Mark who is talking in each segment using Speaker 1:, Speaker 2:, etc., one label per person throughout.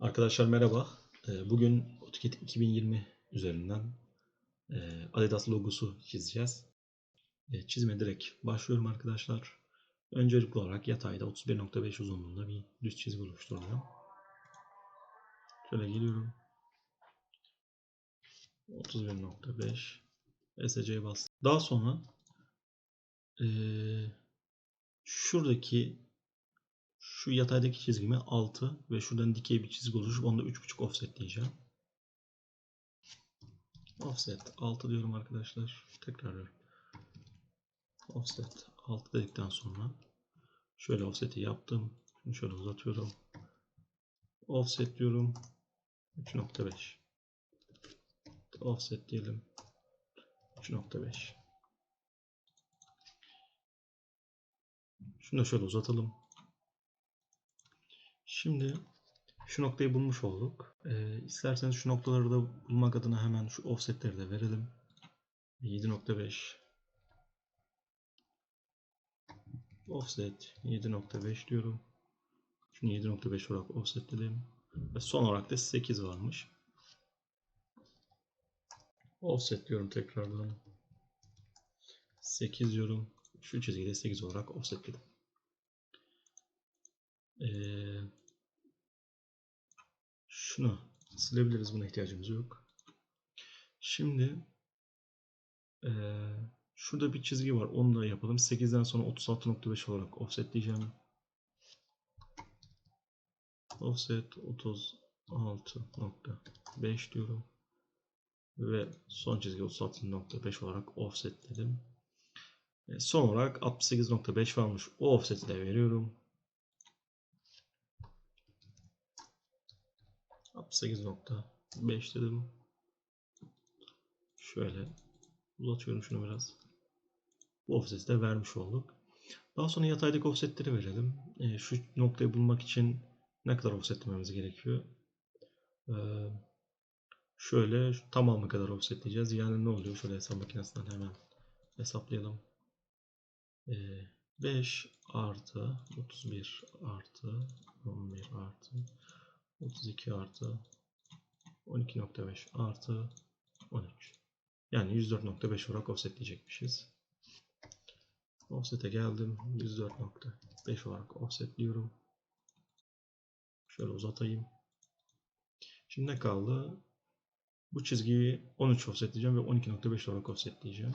Speaker 1: Arkadaşlar merhaba. Ee, Bugün AutoCAD 2020 üzerinden e, Adidas logosu çizeceğiz. E, Çizime direkt başlıyorum arkadaşlar. Öncelikli olarak yatayda 31.5 uzunluğunda bir düz çizgi oluşturacağım. Şöyle geliyorum. 31.5 SC'ye bastım. Daha sonra e, şuradaki şu yataydaki çizgimi 6 ve şuradan dikey bir çizgi oluşup onda 3.5 offset diyeceğim. Offset 6 diyorum arkadaşlar. Tekrarlıyorum. Offset 6 dedikten sonra şöyle offset'i yaptım. Şunu şöyle uzatıyorum. Offset diyorum. 3.5 Offset diyelim. 3.5 Şunu da şöyle uzatalım. Şimdi şu noktayı bulmuş olduk. Ee, isterseniz şu noktaları da bulmak adına hemen şu offsetleri de verelim. 7.5 Offset 7.5 diyorum. Şunu 7.5 olarak offsetledim. Ve son olarak da 8 varmış. Offset diyorum tekrardan. 8 diyorum. Şu çizgide 8 olarak offsetledim. Ee, şunu silebiliriz. Buna ihtiyacımız yok. Şimdi ee, şurada bir çizgi var. Onu da yapalım. 8'den sonra 36.5 olarak offset diyeceğim. Offset 36.5 diyorum. Ve son çizgi 36.5 olarak offset dedim. E, son olarak 68.5 varmış. O offset'i de veriyorum. 68.5 dedim. Şöyle uzatıyorum şunu biraz. Bu offset'i de vermiş olduk. Daha sonra yataydaki offsetleri verelim. E, şu noktayı bulmak için ne kadar offsetlememiz gerekiyor? E, şöyle şu tamamı kadar offsetleyeceğiz. Yani ne oluyor? Şöyle hesap makinesinden hemen hesaplayalım. E, 5 artı 31 artı 11 artı 32 artı 12.5 artı 13. Yani 104.5 olarak offsetleyecekmişiz. Offset'e geldim. 104.5 olarak offsetliyorum. Şöyle uzatayım. Şimdi ne kaldı? Bu çizgiyi 13 offsetleyeceğim ve 12.5 olarak offsetleyeceğim.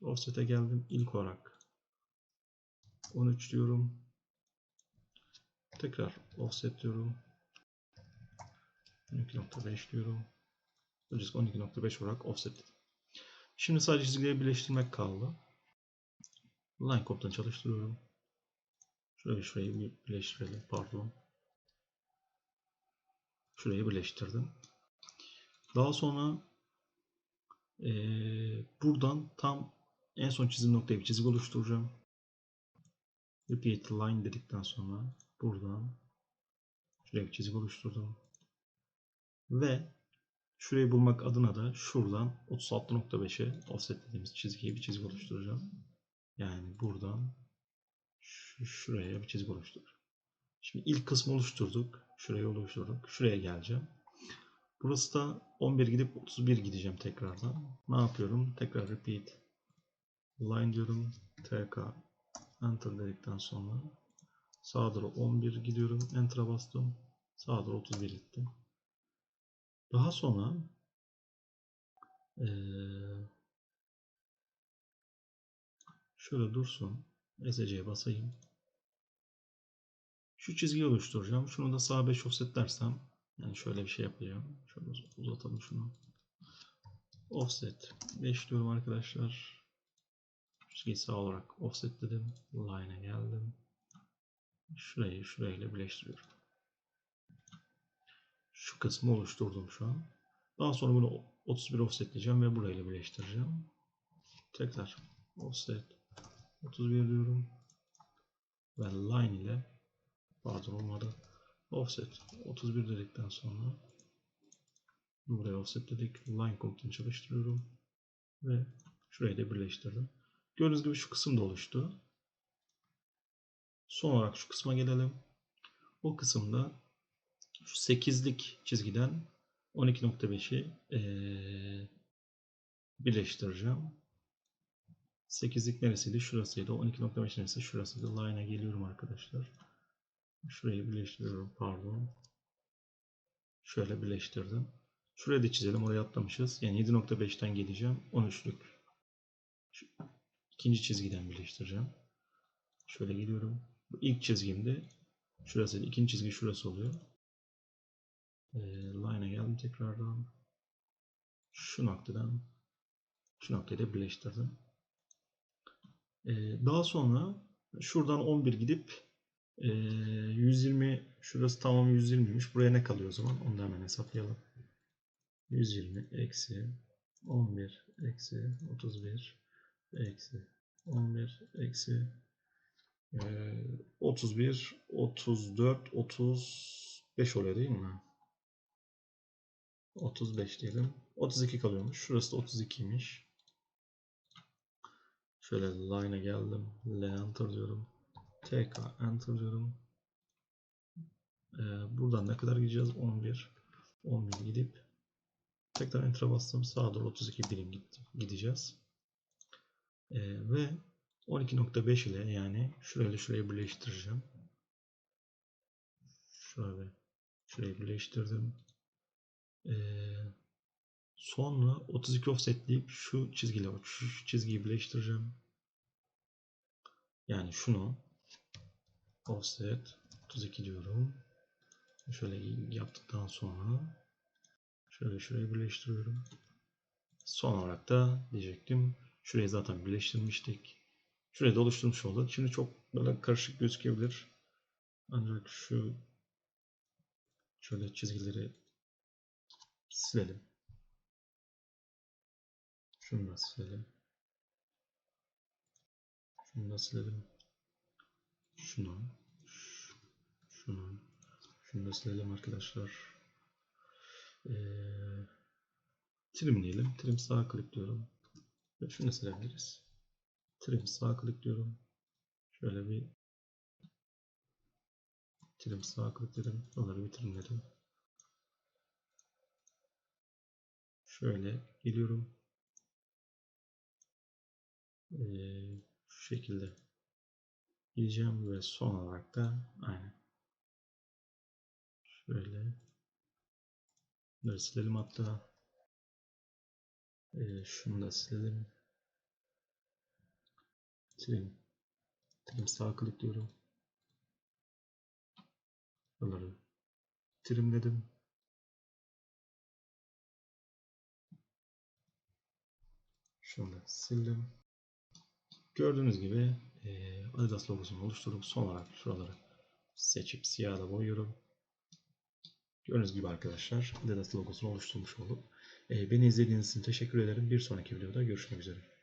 Speaker 1: Offset'e geldim. İlk olarak 13 diyorum. Tekrar offset diyorum. 12.5 diyorum. Öncesi 12.5 olarak offset Şimdi sadece çizgileri birleştirmek kaldı. Line cop'tan çalıştırıyorum. Şöyle şurayı birleştirelim. Pardon. Şurayı birleştirdim. Daha sonra ee, buradan tam en son çizim noktaya bir çizgi oluşturacağım. Repeat line dedikten sonra buradan şuraya bir çizgi oluşturdum. Ve şurayı bulmak adına da şuradan 36.5'e offset dediğimiz çizgiye bir çizgi oluşturacağım. Yani buradan şu, şuraya bir çizgi oluşturacağım. Şimdi ilk kısmı oluşturduk. Şurayı oluşturduk. Şuraya geleceğim. Burası da 11 gidip 31 gideceğim tekrardan. Ne yapıyorum? Tekrar repeat line diyorum. TK enter dedikten sonra sağa doğru 11 gidiyorum. Enter'a bastım. Sağa doğru 31 gittim. Daha sonra ee, şöyle dursun. SC'ye basayım. Şu çizgiyi oluşturacağım. Şunu da sağa 5 offset dersem yani şöyle bir şey yapacağım. Şöyle uzatalım şunu. Offset 5 diyorum arkadaşlar. Çizgiyi sağ olarak offset dedim. Line'a geldim. Şurayı şurayla birleştiriyorum. Şu kısmı oluşturdum şu an. Daha sonra bunu 31 offsetleyeceğim ve burayla birleştireceğim. Tekrar offset 31 diyorum. Ve line ile pardon olmadı. Offset 31 dedikten sonra buraya offset dedik. Line komutunu çalıştırıyorum. Ve şurayı da birleştirdim. Gördüğünüz gibi şu kısım da oluştu. Son olarak şu kısma gelelim. O kısımda şu 8'lik çizgiden 12.5'i eee, birleştireceğim. 8'lik neresiydi? Şurasıydı. 12.5 neresi? Şurasıydı. Line'a geliyorum arkadaşlar. Şurayı birleştiriyorum. Pardon. Şöyle birleştirdim. Şurayı da çizelim. Oraya atlamışız. Yani 7.5'ten geleceğim. 13'lük. Şu ikinci çizgiden birleştireceğim. Şöyle geliyorum. İlk çizgimde şurası. ikinci çizgi şurası oluyor. Ee, line'a geldim tekrardan. Şu noktadan şu noktayı da birleştirdim. Ee, daha sonra şuradan 11 gidip ee, 120 şurası tamam 120'ymiş. Buraya ne kalıyor o zaman? Onu da hemen hesaplayalım. 120 eksi 11 eksi 31 eksi 11 eksi 31 34 35 oluyor değil mi? 35 diyelim. 32 kalıyormuş. Şurası da 32'ymiş. Şöyle line'a geldim. L enter diyorum. TK enter diyorum. Ee, buradan ne kadar gideceğiz? 11. 11 gidip tekrar enter'a bastım. Sağa doğru 32 birim gideceğiz. Ee, ve 12.5 ile yani şurayla şurayı birleştireceğim. Şöyle şurayı birleştirdim. Ee, sonra 32 offsetleyip şu çizgiyle şu çizgiyi birleştireceğim. Yani şunu offset 32 diyorum. Şöyle yaptıktan sonra şöyle şurayı birleştiriyorum. Son olarak da diyecektim. Şurayı zaten birleştirmiştik. Şurayı da oluşturmuş olduk. Şimdi çok böyle karışık gözükebilir. Ancak şu şöyle çizgileri silelim. Şunu da silelim. Şunu da silelim. Şunu. Şunu. Şunu da silelim arkadaşlar. Ee, trim. Trim sağ klikliyorum. Ve şunu silebiliriz. Trim sağ klikliyorum. Şöyle bir trim sağ klikledim. Onları bir. Şöyle geliyorum. Ee, şu şekilde gideceğim ve son olarak da aynı. Şöyle bunları silelim hatta. Ee, şunu da silelim. Trim. Trim sağ klikliyorum. Bunları trimledim. Şunu da sildim. Gördüğünüz gibi e, Adidas logosunu oluşturup son olarak şuraları seçip siyahla boyuyorum. Gördüğünüz gibi arkadaşlar Adidas logosunu oluşturmuş olduk. E, beni izlediğiniz için teşekkür ederim. Bir sonraki videoda görüşmek üzere.